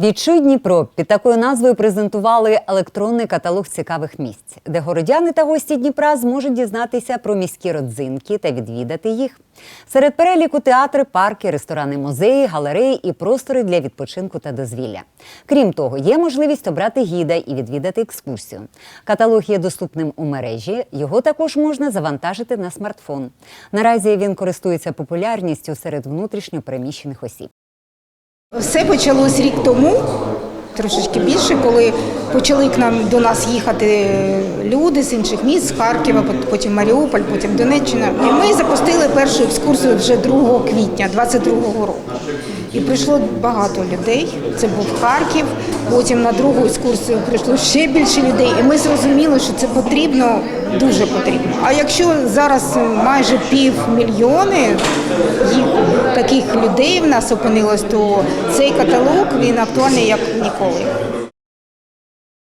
Відчуй Дніпро під такою назвою презентували електронний каталог цікавих місць, де городяни та гості Дніпра зможуть дізнатися про міські родзинки та відвідати їх. Серед переліку театри, парки, ресторани, музеї, галереї і простори для відпочинку та дозвілля. Крім того, є можливість обрати гіда і відвідати екскурсію. Каталог є доступним у мережі. Його також можна завантажити на смартфон. Наразі він користується популярністю серед внутрішньо переміщених осіб. Все почалось рік тому, трошечки більше, коли почали к нам до нас їхати люди з інших міст, з Харкова, потім Маріуполь, потім Донеччина. І ми запустили першу екскурсію вже 2 квітня 22-го року. І прийшло багато людей. Це був Харків. Потім на другу екскурсію прийшло ще більше людей. І ми зрозуміли, що це потрібно, дуже потрібно. А якщо зараз майже півмільйони їх таких людей в нас опинилось, то цей каталог він актуальний як ніколи.